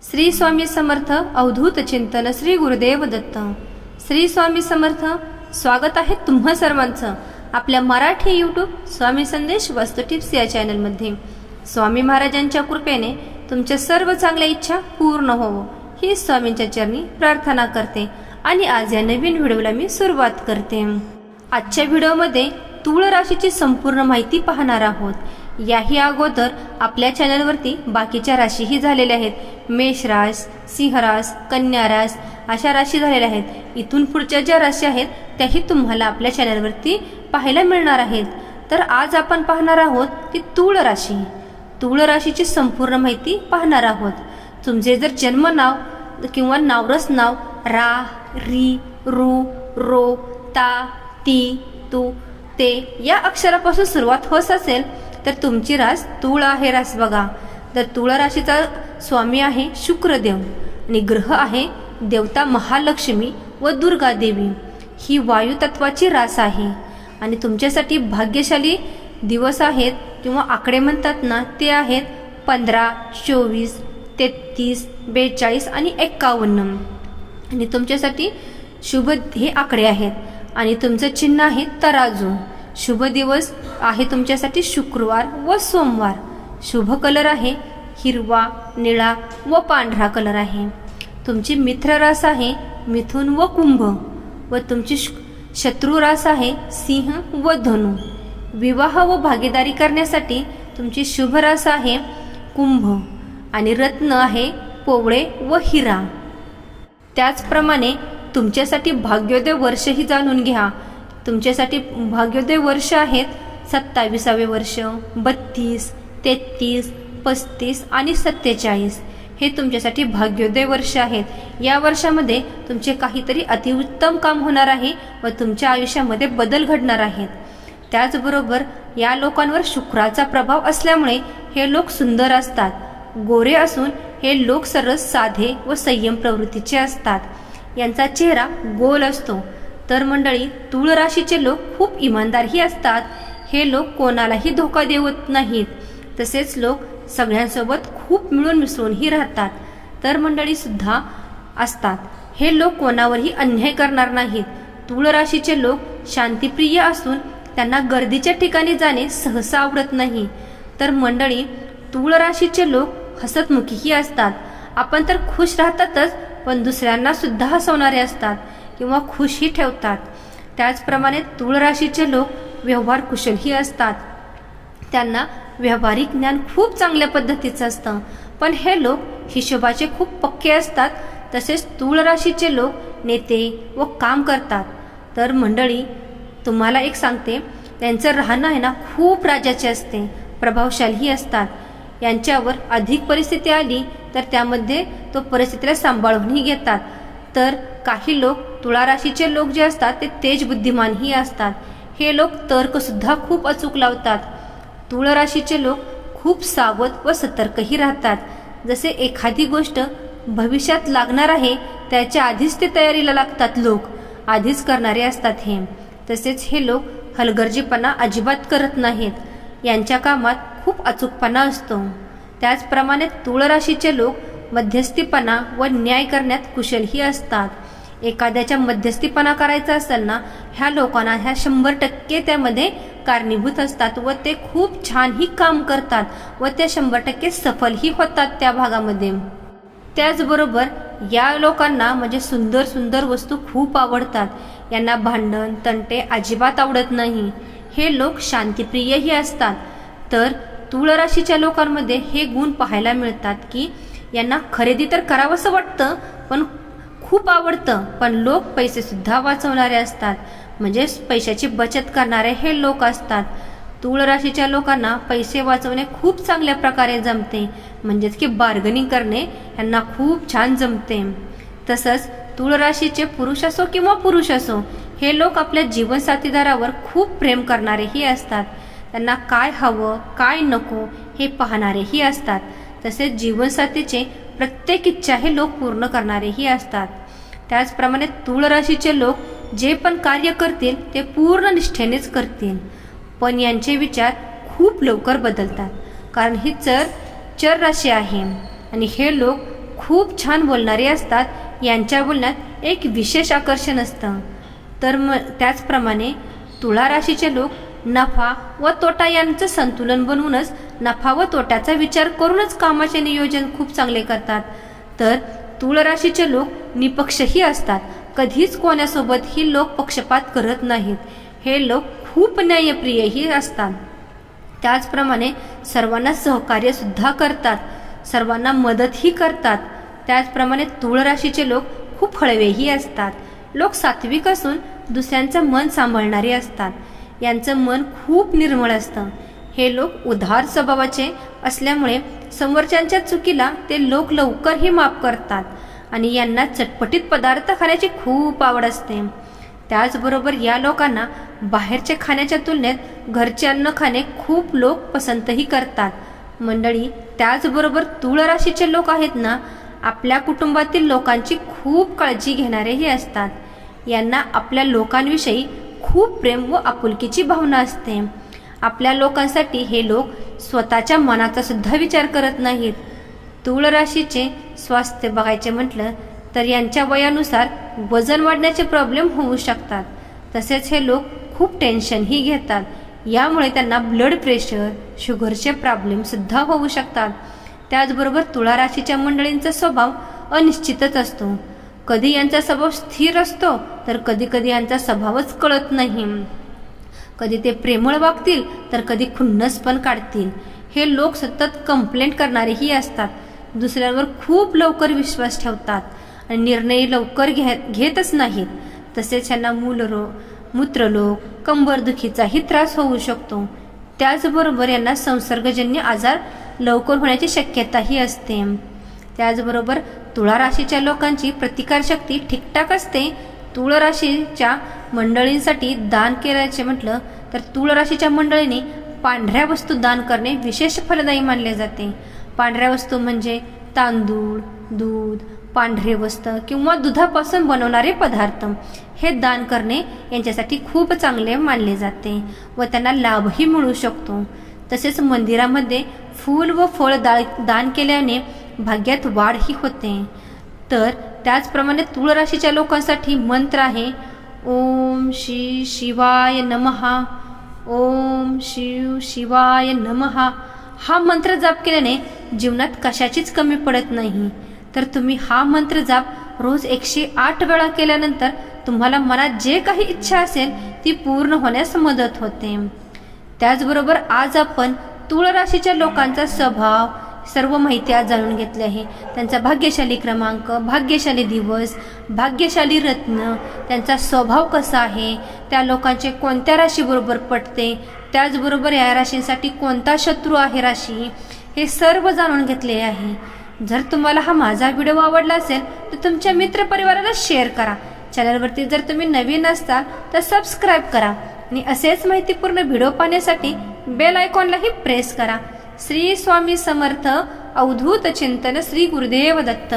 श्री स्वामी समर्थ अवधूत चिंतन श्री गुरुदेव दत्त. श्री स्वामी समर्थ स्वागत आहे तुम्हा सर्वांचं आपल्या मराठी यूट्यूब स्वामी संदेश वस्तू टिप्स या चॅनलमध्ये. स्वामी महाराजांच्या कृपेने तुमच्या सर्व चांगल्या इच्छा पूर्ण होवो. ही स्वामींच्या चरणी प्रार्थना करते आणि आज या नवीन व्हिडिओला मी सुरुवात करते. आजच्या व्हिडिओमध्ये तुळ राशीची संपूर्ण माहिती पाहणार आहोत. याही अगोदर आपल्या चॅनलवरती बाकीच्या राशीही झालेल्या आहेत. मेषरास सिंहरास कन्यारास कन्या रास अशा राशी झालेल्या आहेत. इथून पुढच्या ज्या राशी आहेत त्याही तुम्हाला आपल्या चॅनलवरती पाहायला मिळणार आहेत. तर आज आपण पाहणार आहोत ती तुळ राशी. तुळ राशीची संपूर्ण माहिती पाहणार आहोत. तुमचे जर जन्म नाव किंवा नावरस नाव रा री रू रो ता ती तू ते या अक्षरापासून सुरुवात होत असेल तर तुमची रास तुळ आहे रास बघा. तर तुळ राशीचा स्वामी आहे शुक्रदेव आणि ग्रह आहे देवता महालक्ष्मी व दुर्गा देवी. ही वायू तत्वाची रास आहे. आणि तुमच्यासाठी भाग्यशाली दिवस आहेत किंवा आकडे म्हणतात ना ते आहेत पंधरा चोवीस तेहतीस बेचाळीस आणि एक्कावन्न. आणि तुमच्यासाठी शुभ हे आकडे आहेत. आणि तुमचं चिन्ह आहे तराजू. शुभ दिवस आहे तुमच्यासाठी शुक्रवार व सोमवार. शुभ कलर आहे हिरवा निळा व पांढरा कलर आहे. तुमची मित्र रास आहे मिथुन व कुंभ. व तुमची श- शत्रू रास आहे सिंह व धनु. विवाह व भागीदारी करण्यासाठी तुमची शुभ रास आहे कुंभ. आणि रत्न आहे पोवळे व हिरा. त्याचप्रमाणे तुमच्यासाठी भाग्योदय वर्षही जाणून घ्या. तुमच्यासाठी भाग्योदय वर्ष आहेत. सत्ताविसावे वर्ष बत्तीस तेहतीस पस्तीस आणि सत्तेचाळीस हे तुमच्यासाठी भाग्योदय वर्ष आहेत. या वर्षामध्ये तुमचे काहीतरी अतिउत्तम काम होणार आहे व तुमच्या आयुष्यामध्ये बदल घडणार आहेत. त्याचबरोबर या लोकांवर शुक्राचा प्रभाव असल्यामुळे हे लोक सुंदर असतात. गोरे असून हे लोक सरस साधे व संयम प्रवृत्तीचे असतात. यांचा चेहरा गोल असतो. तर मंडळी तुळ राशीचे लोक खूप इमानदारही असतात. हे लोक कोणालाही धोका देवत नाहीत. तसेच लोक सगळ्यांसोबत खूप मिळून मिसळूनही राहतात. तर मंडळी सुद्धा असतात. हे लोक कोणावरही अन्याय करणार नाहीत. तुळ राशीचे लोक शांतिप्रिय असून त्यांना गर्दीच्या ठिकाणी जाणे सहसा आवडत नाही. तर मंडळी तुळ राशीचे लोक हसतमुखीही असतात. आपण तर खुश राहतातच पण दुसऱ्यांना सुद्धा हसवणारे असतात. किंवा खुशही ठेवतात. त्याचप्रमाणे तुळ राशीचे लोक व्यवहार कुशलही असतात. त्यांना व्यावहारिक ज्ञान खूप चांगल्या पद्धतीचं असतं. पण हे लोक हिशोबाचे खूप पक्के असतात. तसेच तुळ राशीचे लोक नेते व काम करतात. तर मंडळी तुम्हाला एक सांगते. त्यांचं राहणं आहे ना खूप राजाचे असते. प्रभावशालीही असतात. यांच्यावर अधिक परिस्थिती आली तर त्यामध्ये तो परिस्थितीला सांभाळूनही घेतात. तर काही लोक तुळा राशीचे लोक जे असतात ते तेज बुद्धिमानही असतात. हे लोक तर्कसुद्धा खूप अचूक लावतात. तुळ राशीचे लोक खूप सावध व सतर्कही राहतात. जसे एखादी गोष्ट भविष्यात लागणार आहे त्याच्या आधीच ते तयारीला लागतात लोक. आधीच करणारे असतात हे. तसेच हे लोक हलगर्जीपणा अजिबात करत नाहीत. यांच्या कामात खूप अचूकपणा असतो. त्याचप्रमाणे तुळ राशीचे लोक मध्यस्थीपणा व न्याय करण्यात कुशलही असतात. एखाद्याच्या मध्यस्थीपणा करायचा असेल ना ह्या लोकांना ह्या शंभर टक्के त्यामध्ये कारणीभूत असतात व ते खूप छानही काम करतात व त्या शंभर टक्के सफलही होतात त्या भागामध्ये. त्याचबरोबर या लोकांना म्हणजे सुंदर सुंदर वस्तू खूप आवडतात. यांना भांडण तंटे अजिबात आवडत नाही. हे लोक शांतिप्रियही असतात. तर तुळ राशीच्या लोकांमध्ये हे गुण पाहायला मिळतात की यांना खरेदी तर करावंसं वाटतं पण खूप आवडतं. पण लोक पैसे सुद्धा वाचवणारे असतात. म्हणजे पैशाची बचत करणारे हे लोक असतात. तुळ राशीच्या लोकांना पैसे वाचवणे खूप चांगल्या प्रकारे जमते. म्हणजेच की बार्गनिंग करणे यांना खूप छान जमते. तसंच तुळ राशीचे पुरुष असो किंवा पुरुष असो हे लोक आपल्या जीवनसाथीदारावर खूप प्रेम करणारेही असतात. त्यांना काय हवं काय नको हे पाहणारेही असतात. तसेच जीवनसाथीचे प्रत्येक इच्छा हे लोक पूर्ण करणारेही असतात. त्याचप्रमाणे तुळ राशीचे लोक जे पण कार्य करतील ते पूर्ण निष्ठेनेच करतील. पण यांचे विचार खूप लवकर बदलतात. कारण ही चर चर राशी आहे. आणि हे लोक खूप छान बोलणारे असतात यांच्या बोलण्यात एक विशेष आकर्षण असतं. तर म त्याचप्रमाणे तुळा राशीचे लोक नफा व तोटा यांचं संतुलन बनवूनच नफा व तोट्याचा विचार करूनच कामाचे नियोजन खूप चांगले करतात. तर तुळ राशीचे लोक निपक्षही असतात. कधीच कोणासोबत ही लोक पक्षपात करत नाहीत. हे लोक खूप न्यायप्रियही असतात. त्याचप्रमाणे सर्वांना सहकार्य सुद्धा करतात. सर्वांना मदतही करतात. त्याचप्रमाणे तुळ राशीचे लोक खूप हळवेही असतात. लोक सात्विक असून दुसऱ्यांचं मन सांभाळणारे असतात. यांचं मन खूप निर्मळ असतं. हे लोक उधार स्वभावाचे असल्यामुळे समोरच्यांच्या चुकीला ते लोक लवकरही माफ करतात आणि यांना चटपटीत पदार्थ खाण्याची खूप आवड असते. त्याचबरोबर या लोकांना बाहेरच्या खाण्याच्या तुलनेत घरचे अन्न खाणे खूप लोक पसंतही करतात. मंडळी त्याचबरोबर तुळ राशीचे लोक आहेत ना आपल्या कुटुंबातील लोकांची खूप काळजी घेणारेही असतात. यांना आपल्या लोकांविषयी खूप प्रेम व आपुलकीची भावना असते. आपल्या लोकांसाठी हे लोक स्वतःच्या मनाचा सुद्धा विचार करत नाहीत. तुळ राशीचे स्वास्थ्य बघायचे म्हटलं तर यांच्या वयानुसार वजन वाढण्याचे प्रॉब्लेम होऊ शकतात. तसेच हे लोक खूप टेन्शनही घेतात. यामुळे त्यांना ब्लड प्रेशर शुगरचे प्रॉब्लेम सुद्धा होऊ शकतात. त्याचबरोबर तुळा राशीच्या मंडळींचा स्वभाव अनिश्चितच असतो. कधी यांचा स्वभाव स्थिर असतो तर कधी कधी यांचा स्वभावच कळत नाही. कधी ते प्रेमळ वागतील तर कधी खुन्नस पण काढतील. हे लोक सतत कंप्लेंट करणारेही असतात. दुसऱ्यांवर खूप लवकर विश्वास ठेवतात आणि निर्णय लवकर घे घेतच नाहीत. तसेच यांना मूलरोग मूत्रलोक कंबरदुखीचाही त्रास होऊ शकतो. त्याचबरोबर यांना संसर्गजन्य आजार लवकर होण्याची शक्यताही असते. त्याचबरोबर तुळा राशीच्या लोकांची प्रतिकारशक्ती ठीकठाक असते. तुळ राशीच्या मंडळींसाठी दान केल्याचे म्हटलं तर तुळ राशीच्या मंडळीने पांढऱ्या वस्तू दान करणे विशेष फलदायी मानले जाते. पांढऱ्या वस्तू म्हणजे तांदूळ दूध पांढरे वस्त्र किंवा दुधापासून बनवणारे पदार्थ. हे दान करणे यांच्यासाठी खूप चांगले मानले जाते व त्यांना लाभही मिळू शकतो. तसेच मंदिरामध्ये फूल व फळ दा दान केल्याने भाग्यात वाढही होते. तर त्याचप्रमाणे तुळ राशीच्या लोकांसाठी मंत्र आहे. ओम श्री शिवाय नमहा ओम शिव शिवाय नमहा हा मंत्र जाप केल्याने जीवनात कशाचीच कमी पडत नाही. तर तुम्ही हा मंत्र जाप रोज एकशे आठ वेळा केल्यानंतर तुम्हाला मनात जे काही इच्छा असेल ती पूर्ण होण्यास मदत होते. त्याचबरोबर आज आपण तुळ राशीच्या लोकांचा स्वभाव सर्व माहिती आज जाणून घेतली आहे. त्यांचा भाग्यशाली क्रमांक भाग्यशाली दिवस भाग्यशाली रत्न त्यांचा स्वभाव कसा आहे त्या लोकांचे कोणत्या राशीबरोबर पटते त्याचबरोबर या राशींसाठी कोणता शत्रू आहे राशी हे सर्व जाणून घेतले आहे. जर तुम्हाला हा माझा व्हिडिओ आवडला असेल तर तुमच्या मित्रपरिवाराला शेअर करा. चॅनलवरती जर तुम्ही नवीन असताल तर सबस्क्राईब करा आणि असेच माहितीपूर्ण व्हिडिओ पाहण्यासाठी बेल आयकॉनलाही प्रेस करा. श्री स्वामी समर्थ अवधूत चिंतन श्री गुरुदेव दत्त